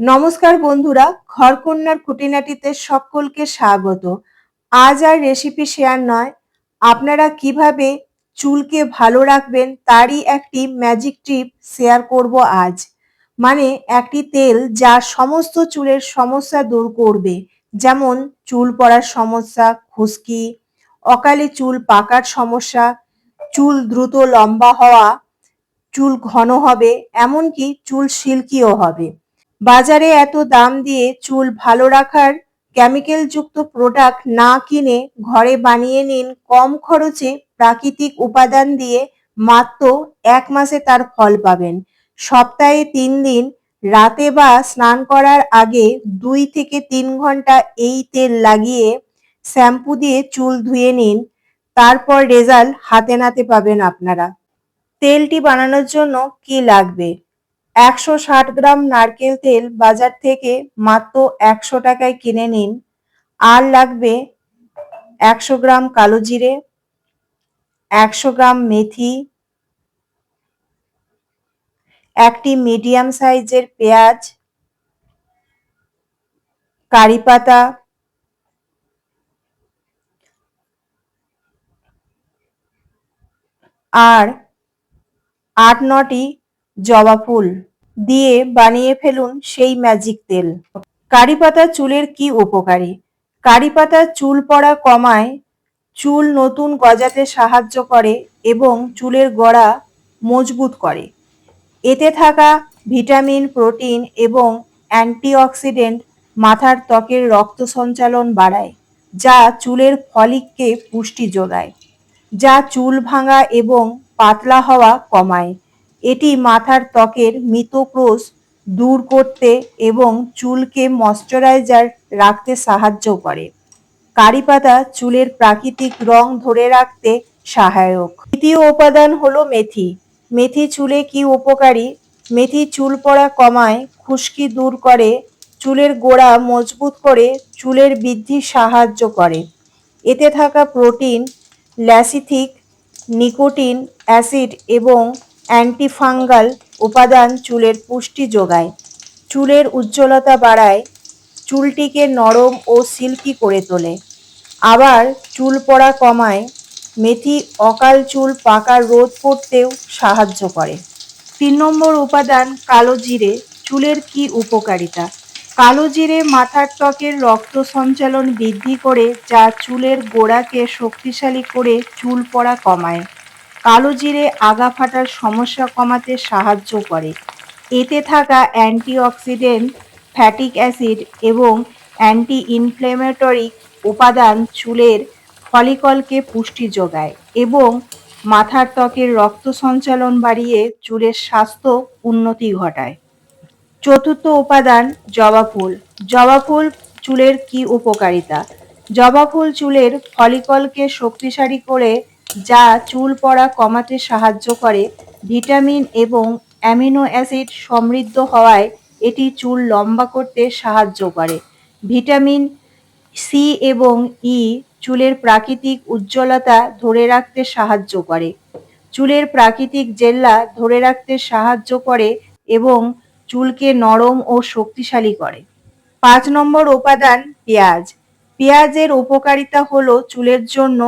নমস্কার বন্ধুরা, ঘরকন্যার খুঁটিনাটিতে সকলকে স্বাগত। আজ আর রেসিপি শেয়ার নয়। আপনারা কীভাবে চুলকে ভালো রাখবেন তারই একটি ম্যাজিক টিপ শেয়ার করব আজ। মানে একটি তেল যা সমস্ত চুলের সমস্যা দূর করবে। যেমন চুল পড়ার সমস্যা, খুশকি, অকালে চুল পাকার সমস্যা, চুল দ্রুত লম্বা হওয়া, চুল ঘন হবে, এমনকি চুল সিল্কিও হবে। বাজারে এত দাম দিয়ে চুল ভালো রাখার কেমিক্যাল যুক্ত প্রোডাক্ট না কিনে ঘরে বানিয়ে নিন কম খরচে প্রাকৃতিক উপাদান দিয়ে মাত্র এক মাসে তার ফল পাবেন। সপ্তাহে তিন দিন, রাতে বা স্নান করার আগে দুই থেকে তিন ঘণ্টা এই তেল লাগিয়ে শ্যাম্পু দিয়ে চুল ধুয়ে নিন, তারপর রেজাল্ট হাতে নাতে পাবেন আপনারা। তেলটি বানানোর জন্য কি লাগবে? একশো ষাট গ্রাম নারকেল তেল বাজার থেকে মাত্র একশো টাকায় কিনে নিন। আর লাগবে একশো গ্রাম কালো জিরে, একশো গ্রাম মেথি, একটি মিডিয়াম সাইজের পেঁয়াজ, কারি পাতা, আর আট নটি জবা ফুল। দিয়ে বানিয়ে ফেলুন সেই ম্যাজিক তেল। কারি পাতা চুলের কি উপকারী? কারি পাতা চুল পড়া কমায়, চুল নতুন গজাতে সাহায্য করে এবং চুলের গোড়া মজবুত করে। এতে থাকা ভিটামিন, প্রোটিন এবং অ্যান্টিঅক্সিডেন্ট মাথার ত্বকের রক্ত সঞ্চালন বাড়ায়, যা চুলের ফলিককে পুষ্টি যোগায়, যা চুল ভাঙা এবং পাতলা হওয়া কমায়। এটি মাথার ত্বকের মৃতকোষ দূর করতে এবং চুলকে ময়শ্চারাইজার রাখতে সাহায্য করে। কারি পাতা চুলের প্রাকৃতিক রং ধরে রাখতে সহায়ক। দ্বিতীয় উপাদান হলো মেথি। মেথি চুলে কি উপকারী? মেথি চুল পড়া কমায়, খুশকি দূর করে, চুলের গোড়া মজবুত করে, চুলের বৃদ্ধি সাহায্য করে। এতে থাকা প্রোটিন, ল্যাসিথিক, নিকোটিন, অ্যাসিড এবং অ্যান্টিফাঙ্গাল উপাদান চুলের পুষ্টি যোগায়। চুলের উজ্জ্বলতা বাড়ায়, চুলটিকে নরম ও সিল্কি করে তোলে। আবার চুল পড়া কমায়, মেথি অকাল চুল পাকার রোধ করতেও সাহায্য করে। তিন নম্বর উপাদান কালো জিরে, চুলের কি উপকারিতা? কালো জিরে মাথার ত্বকের রক্ত সঞ্চালন বৃদ্ধি করে, যা চুলের গোড়াকে শক্তিশালী করে চুল পড়া কমায়। কালো জিরে আগা ফাটার সমস্যা কমাতে সাহায্য করে। এতে থাকা অ্যান্টিঅক্সিডেন্ট, ফ্যাটিক অ্যাসিড এবং অ্যান্টি ইনফ্লেমেটরি উপাদান চুলের ফলিকলকে পুষ্টি যোগায় এবং মাথার ত্বকের রক্ত সঞ্চালন বাড়িয়ে চুলের স্বাস্থ্য উন্নতি ঘটায়। চতুর্থ উপাদান জবা ফুল। জবা ফুল চুলের কি উপকারিতা? জবা ফুল চুলের ফলিকলকে শক্তিশালী করে যা চুল পড়া কমাতে সাহায্য করে ভিটামিন এবং অ্যামিনো অ্যাসিড সমৃদ্ধ হওয়ায় এটি চুল লম্বা করতে সাহায্য করে। ভিটামিন সি এবং ই চুলের প্রাকৃতিক উজ্জ্বলতা ধরে রাখতে সাহায্য করে। চুলের প্রাকৃতিক জেল্লা ধরে রাখতে সাহায্য করে এবং চুলকে নরম ও শক্তিশালী করে। পাঁচ নম্বর উপাদান পেঁয়াজ। পেঁয়াজের উপকারিতা হলো চুলের জন্য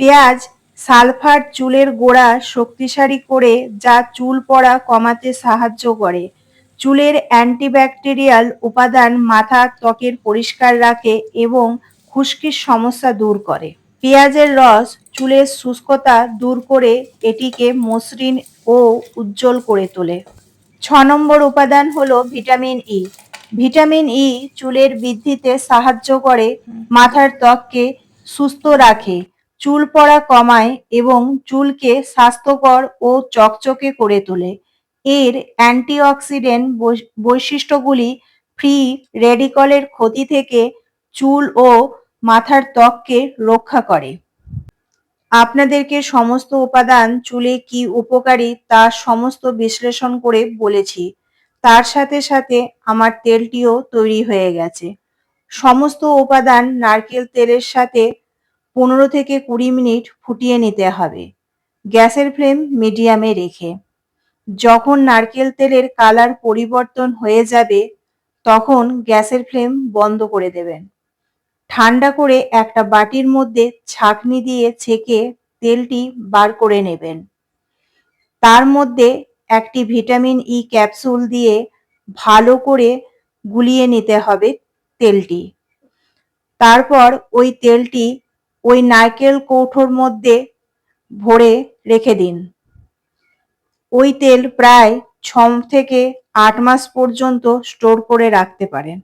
পেঁয়াজ সালফার চুলের গোড়া শক্তিশালী করে যা চুল পড়া কমাতে সাহায্য করে। চুলের অ্যান্টিব্যাকটেরিয়াল উপাদান মাথা ত্বকের পরিষ্কার রাখে এবং খুশকির সমস্যা দূর করে। পেঁয়াজের রস চুলের শুষ্কতা দূর করে এটিকে মসৃণ ও উজ্জ্বল করে তোলে। ছ নম্বর উপাদান হলো ভিটামিন ই ভিটামিন ই চুলের বৃদ্ধিতে সাহায্য করে মাথার ত্বককে সুস্থ রাখে। চুল পড়া কমায় এবং চুলকে স্বাস্থ্যকর ও চকচকে করে তোলে। এর অ্যান্টিঅক্সিডেন্ট বৈশিষ্ট্যগুলি ফ্রি রেডিকলের ক্ষতি থেকে চুল ও মাথার ত্বককে রক্ষা করে। আপনাদেরকে সমস্ত উপাদান চুলে কি উপকারী তা সমস্ত বিশ্লেষণ করে বলেছি। তার সাথে সাথে আমার তেলটিও তৈরি হয়ে গেছে। সমস্ত উপাদান নারকেল তেলের সাথে পনেরো থেকে কুড়ি মিনিট ফুটিয়ে নিতে হবে। গ্যাসের ফ্লেম মিডিয়ামে রেখে। যখন নারকেল তেলের কালার পরিবর্তন হয়ে যাবে, তখন গ্যাসের ফ্লেম বন্ধ করে দেবেন। ঠান্ডা করে একটা বাটির মধ্যে ছাঁকনি দিয়ে ছেঁকে তেলটি বার করে নেবেন। তার মধ্যে একটি ভিটামিন ই ক্যাপসুল দিয়ে ভালো করে গুলিয়ে নিতে হবে তেলটি। তারপর ওই তেলটি ওই নারকেল কৌঠোর মধ্যে ভরে রেখে দিন। ওই তেল প্রায় ছ থেকে আট মাস পর্যন্ত স্টোর করে রাখতে পারেন।